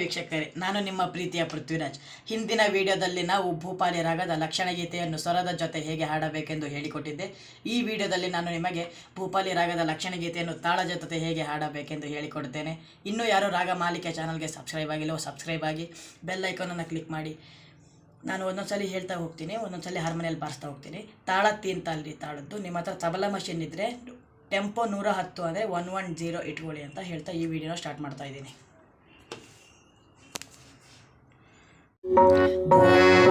ವೀಕ್ಷಕರೇ, ನಾನು ನಿಮ್ಮ ಪ್ರೀತಿಯ ಪೃಥ್ವಿರಾಜ್. ಹಿಂದಿನ ವಿಡಿಯೋದಲ್ಲಿ ನಾವು ಭೂಪಾಲಿ ರಾಗದ ಲಕ್ಷಣ ಗೀತೆಯನ್ನು ಸ್ವರದ ಜೊತೆ ಹೇಗೆ ಹಾಡಬೇಕೆಂದು ಹೇಳಿಕೊಟ್ಟಿದ್ದೆ. ಈ ವಿಡಿಯೋದಲ್ಲಿ ನಾನು ನಿಮಗೆ ಭೂಪಾಲಿ ರಾಗದ ಲಕ್ಷಣ ಗೀತೆಯನ್ನು ತಾಳದ ಜೊತೆ ಹೇಗೆ ಹಾಡಬೇಕೆಂದು ಹೇಳಿಕೊಡ್ತೇನೆ. ಇನ್ನೂ ಯಾರು ರಾಗ ಮಾಲಿಕೆ ಚಾನಲ್ಗೆ ಸಬ್ಸ್ಕ್ರೈಬ್ ಆಗಿಲ್ಲವೋ ಸಬ್ಸ್ಕ್ರೈಬ್ ಆಗಿ ಬೆಲ್ ಐಕಾನನ್ನು ಕ್ಲಿಕ್ ಮಾಡಿ. ನಾನು ಒಂದೊಂದ್ಸಲಿ ಹೇಳ್ತಾ ಹೋಗ್ತೀನಿ, ಒಂದೊಂದ್ಸಲಿ ಹಾರ್ಮೋನಿಯಲ್ಲಿ ಬಾರಿಸ್ತಾ ಹೋಗ್ತೀನಿ. ತಾಳ ತೀನ್ ತಾಳ್ರಿ, ತಾಳದ್ದು. ನಿಮ್ಮ ಹತ್ರ ತಬಲ ಮಷಿನ್ ಇದ್ದರೆ ಟೆಂಪೋ ನೂರ ಹತ್ತು ಅಂದರೆ ಒನ್ ಒನ್ ಜೀರೋ ಇಟ್ಕೊಳ್ಳಿ ಅಂತ ಹೇಳ್ತಾ ಈ ವಿಡಿಯೋನ ಸ್ಟಾರ್ಟ್ ಮಾಡ್ತಾ ಇದ್ದೀನಿ. Bye.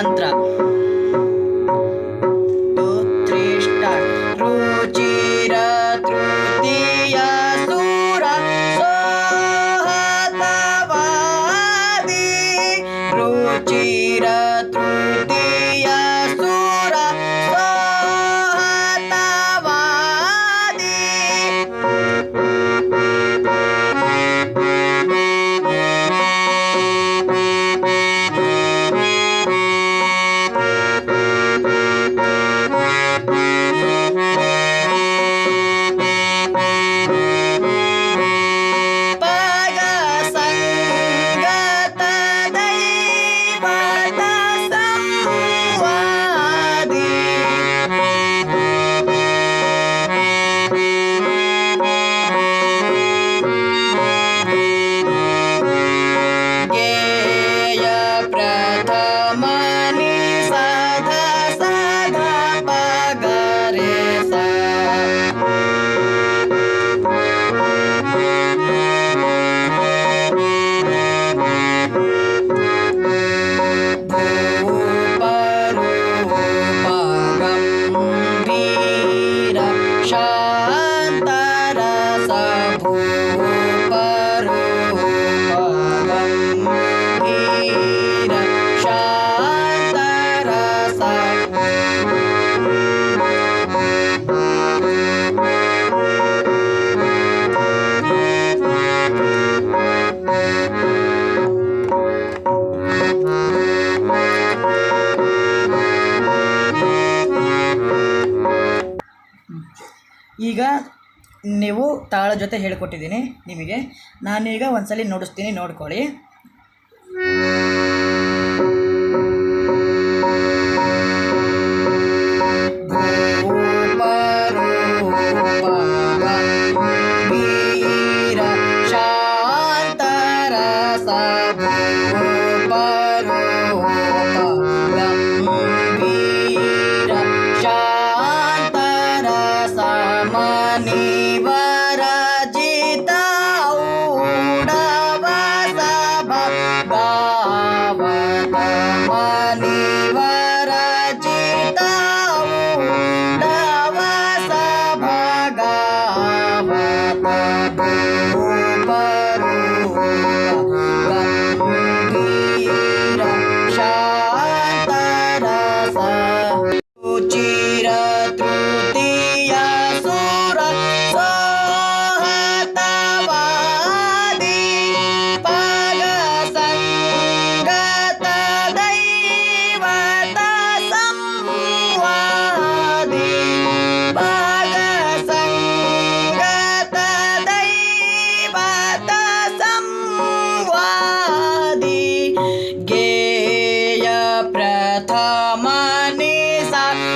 ಈಗ ಈಗ ನೀವು ತಾಳ ಜೊತೆ ಹೇಳಿಕೊಟ್ಟಿದ್ದೀನಿ ನಿಮಗೆ. ನಾನೀಗ ಒಂದ್ಸಲಿ ನೋಡಿಸ್ತೀನಿ ನೋಡ್ಕೊಳ್ಳಿ. ಮನಿವರ ಜಿತ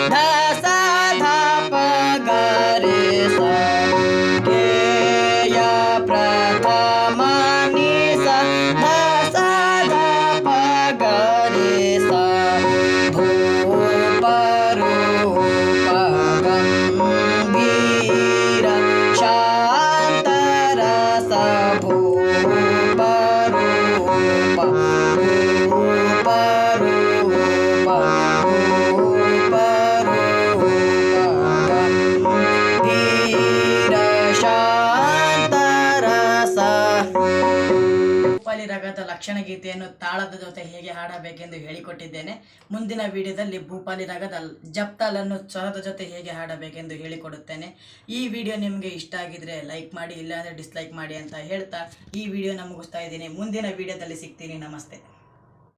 Hey! ಲಕ್ಷಣ ಗೀತೆಯನ್ನು ತಾಳದ ಜೊತೆ ಹೇಗೆ ಹಾಡಬೇಕೆಂದು ಹೇಳಿಕೊಟ್ಟಿದ್ದೇನೆ. ಮುಂದಿನ ವಿಡಿಯೋದಲ್ಲಿ ಭೂಪಾಲಿ ರಾಗದ ಜಪ್ತಾಲನ್ನು ಸ್ವರದ ಜೊತೆ ಹೇಗೆ ಹಾಡಬೇಕೆಂದು ಹೇಳಿಕೊಡುತ್ತೇನೆ. ಈ ವಿಡಿಯೋ ನಿಮಗೆ ಇಷ್ಟ ಆಗಿದ್ರೆ ಲೈಕ್ ಮಾಡಿ, ಇಲ್ಲಾಂದರೆ ಡಿಸ್ಲೈಕ್ ಮಾಡಿ ಅಂತ ಹೇಳ್ತಾ ಈ ವಿಡಿಯೋ ಮುಗಿಸ್ತಾ ಇದ್ದೀನಿ. ಮುಂದಿನ ವಿಡಿಯೋದಲ್ಲಿ ಸಿಗ್ತೀನಿ. ನಮಸ್ತೆ.